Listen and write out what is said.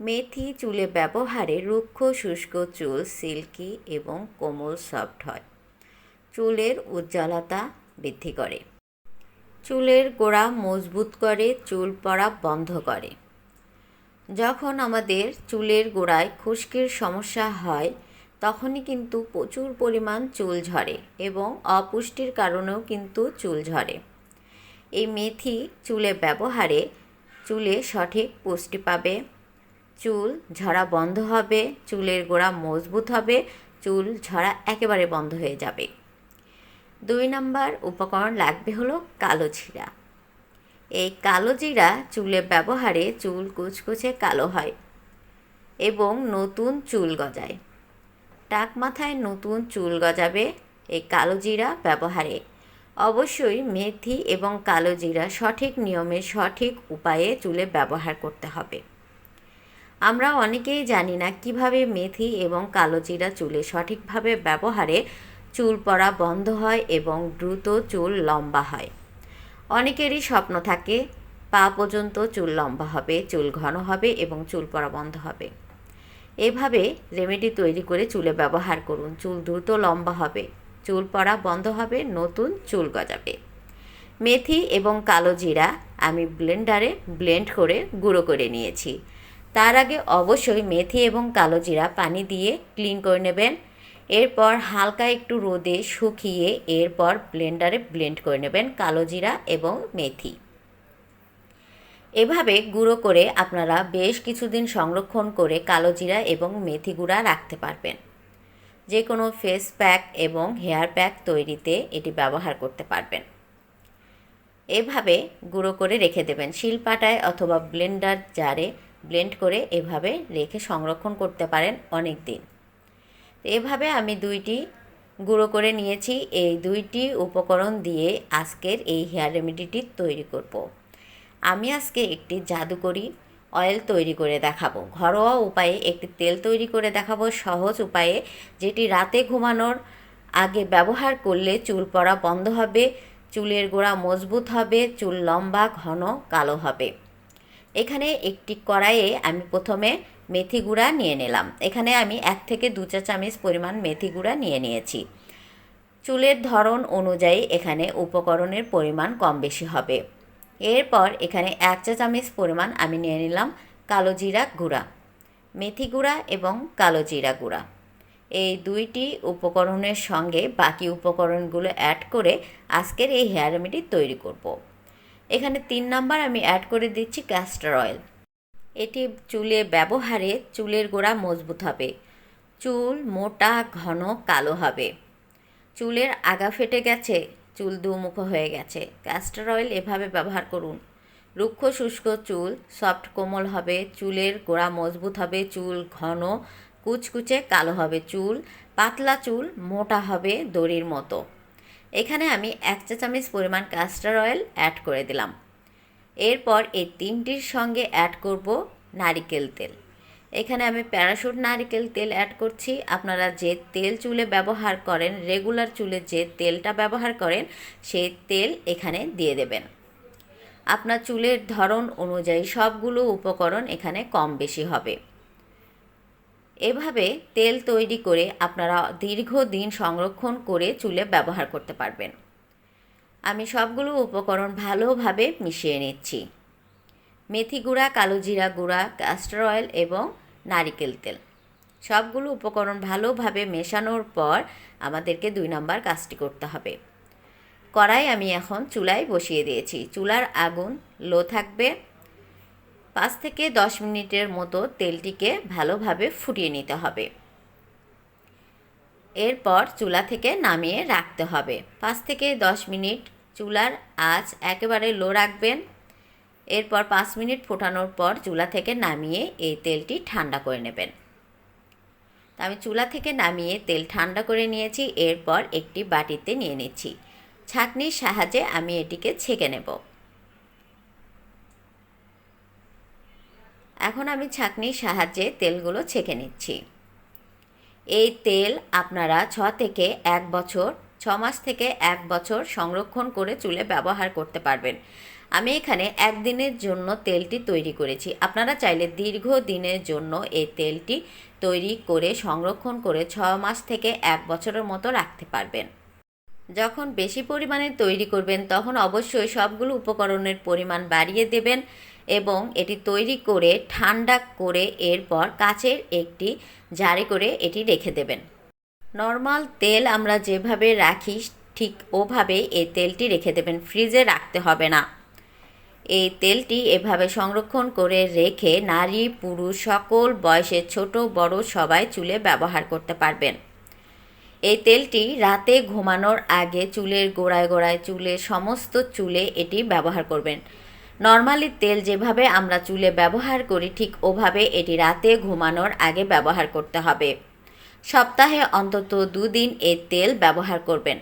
মেথি চুলে ব্যবহারে রুক্ষ, শুষ্ক চুল, সিল্কি এবং কোমল সফট হয়। চুলের উজ্জ্বলতা বৃদ্ধি করে। চুলের গোড়া মজবুত করে, চুল পড়া বন্ধ করে। যখন আমাদের চুলের গোড়ায় খুশকির সমস্যা হয়, তখনই কিন্তু প্রচুর পরিমাণ চুল ঝরে এবং অপুষ্টির কারণেও কিন্তু চুল ঝরে। এই মেথি চুলে ব্যবহারে চুলে সঠিক পুষ্টি পাবে। চুল ঝরা বন্ধ হবে, চুলের গোড়া মজবুত হবে, চুল ঝরা একেবারে বন্ধ হয়ে যাবে। দুই নাম্বার উপকরণ লাগবে হলো কালো জিরা। এই কালো জিরা চুলে ব্যবহারে চুল কুচকুচে কালো হয় এবং নতুন চুল গজায়। টাক মাথায় নতুন চুল গজাবে এই কালো জিরা ব্যবহারে। অবশ্যই মেথি এবং কালো জিরা সঠিক নিয়মে সঠিক উপায়ে চুলে ব্যবহার করতে হবে। আমরা অনেকেই জানি না কীভাবে মেথি এবং কালো জিরা চুলে সঠিকভাবে ব্যবহারে চুল পড়া বন্ধ হয় এবং দ্রুত চুল লম্বা হয়। অনেকেরই স্বপ্ন থাকে, পা পর্যন্ত চুল লম্বা হবে, চুল ঘন হবে এবং চুল পড়া বন্ধ হবে। এভাবে রেমেডি তৈরি করে চুলে ব্যবহার করুন। চুল দ্রুত লম্বা হবে, চুল পড়া বন্ধ হবে, নতুন চুল গজাবে। মেথি এবং কালো জিরা আমি ব্লেন্ডারে ব্লেন্ড করে গুঁড়ো করে নিয়েছি। তার আগে অবশ্যই মেথি এবং কালো জিরা পানি দিয়ে ক্লিন করে নেবেন। এরপর হালকা একটু রোদে শুকিয়ে এরপর ব্লেন্ডারে ব্লেন্ড করে নেবেন কালো জিরা এবং মেথি। এভাবে গুঁড়ো করে আপনারা বেশ কিছুদিন সংরক্ষণ করে কালো জিরা এবং মেথি গুঁড়া রাখতে পারবেন। যে কোনো ফেস প্যাক এবং হেয়ার প্যাক তৈরিতে এটি ব্যবহার করতে পারবেন। এভাবে গুঁড়ো করে রেখে দেবেন। শিলপাটায় অথবা ব্লেন্ডার জারে ব্লেন্ড করে এভাবে রেখে সংরক্ষণ করতে পারেন অনেক দিন। এভাবে আমি দুইটি গুঁড়ো করে নিয়েছি। এই দুইটি উপকরণ দিয়ে আজকের এই হেয়ার রেমেডিটি তৈরি করব। আমি আজকে একটি জাদুকরি অয়েল তৈরি করে দেখাবো। ঘরোয়া উপায়ে একটি তেল তৈরি করে দেখাবো। সহজ উপায়ে যেটি রাতে ঘুমানোর আগে ব্যবহার করলে চুল পড়া বন্ধ হবে, চুলের গোড়া মজবুত হবে, চুল লম্বা, ঘন, কালো হবে। এখানে একটি কড়াইয়ে আমি প্রথমে মেথি গুঁড়া নিয়ে নিলাম। এখানে আমি এক থেকে দু চা চামচ পরিমাণ মেথি গুঁড়া নিয়ে নিয়েছি। চুলের ধরন অনুযায়ী এখানে উপকরণের পরিমাণ কম বেশি হবে। এরপর এখানে এক চা চামচ পরিমাণ আমি নিয়ে নিলাম কালো জিরা গুঁড়া, মেথি গুঁড়া এবং কালো জিরা গুঁড়া। এই দুইটি উপকরণের সঙ্গে বাকি উপকরণগুলো অ্যাড করে আজকের এই হেয়ার রেমেডি তৈরি করব। এখানে তিন নাম্বার আমি অ্যাড করে দিচ্ছি ক্যাস্টার অয়েল এটি চুলে ব্যবহারে চুলের গোড়া মজবুত হবে। চুল মোটা, ঘন, কালো হবে। চুলের আগা ফেটে গেছে, চুল দুমুখো হয়ে গেছে। ক্যাস্টার অয়েল এভাবে ব্যবহার করুন। রুক্ষ, শুষ্ক চুল সফট কোমল হবে। চুলের গোড়া মজবুত হবে, চুল ঘন, কুচকুচে কালো হবে। চুল পাতলা চুল মোটা হবে দড়ির মতো। এখানে আমি এক চা চামচ পরিমাণ ক্যাস্টার অয়েল অ্যাড করে দিলাম। এরপর এই তিনটির সঙ্গে অ্যাড করব নারিকেল তেল। এখানে আমি প্যারাশুট নারিকেল তেল অ্যাড করছি। আপনারা যে তেল চুলে ব্যবহার করেন রেগুলার চুলে যে তেলটা ব্যবহার করেন, সেই তেল এখানে দিয়ে দেবেন। আপনার চুলের ধরন অনুযায়ী সবগুলো উপকরণ এখানে কম বেশি হবে। এভাবে তেল তৈরি করে আপনারা দীর্ঘদিন সংরক্ষণ করে চুলে ব্যবহার করতে পারবেন। আমি সবগুলো উপকরণ ভালোভাবে মিশিয়ে নিচ্ছি। মেথি গুঁড়া, কালো জিরা গুঁড়া ক্যাস্টার অয়েল এবং নারিকেল তেল। সবগুলো উপকরণ ভালোভাবে মেশানোর পর আমাদেরকে দুই নম্বর কাজটি করতে হবে। কড়াই আমি এখন চুলায় বসিয়ে দিয়েছি। চুলার আগুন লো থাকবে। পাঁচ থেকে দশ মিনিটের মতো তেলটিকে ভালোভাবে ফুটিয়ে নিতে হবে। এরপর চুলা থেকে নামিয়ে রাখতে হবে। পাঁচ থেকে দশ মিনিট চুলার আঁচ একেবারে লো রাখবেন। এরপর পাঁচ মিনিট ফোটানোর পর চুলা থেকে নামিয়ে এই তেলটি ঠান্ডা করে নেবেন। আমি চুলা থেকে নামিয়ে তেল ঠান্ডা করে নিয়েছি, এরপর একটি বাটিতে নিয়ে নিচ্ছি। ছাঁকনির সাহায্যে আমি এটিকে ছেঁকে নেব। এখন আমি ছাঁকনির সাহায্যে তেলগুলো ছেঁকে নিচ্ছি। এই তেল আপনারা ছ থেকে এক বছর, ছ মাস থেকে এক বছর সংরক্ষণ করে চুলে ব্যবহার করতে পারবেন। আমি এখানে একদিনের জন্য তেলটি তৈরি করেছি। আপনারা চাইলে দীর্ঘ দিনের জন্য এই তেলটি তৈরি করে সংরক্ষণ করে ছ মাস থেকে এক বছরের মতো রাখতে পারবেন। যখন বেশি পরিমাণে তৈরি করবেন, তখন অবশ্যই সবগুলো উপকরণের পরিমাণ বাড়িয়ে দেবেন। এবং এটি তৈরি করে ঠান্ডা করে এরপর কাচের একটি জারে করে এটি রেখে দেবেন। নর্মাল তেল আমরা যেভাবে রাখি, ঠিক ওভাবে এই তেলটি রেখে দেবেন। ফ্রিজে রাখতে হবে না। এই তেলটি এভাবে সংরক্ষণ করে রেখে নারী, পুরুষ, সকল বয়সের ছোট, বড় সবাই চুলে ব্যবহার করতে পারবেন। এই তেলটি রাতে ঘুমানোর আগে চুলের গোড়ায় গোড়ায় চুলের সমস্ত চুলে এটি ব্যবহার করবেন। নর্মালি তেল যেভাবে আমরা চুলে ব্যবহার করি, ঠিক ওভাবে এটি রাতে ঘুমানোর আগে ব্যবহার করতে হবে। সপ্তাহে অন্তত দুদিন এই তেল ব্যবহার করবেন।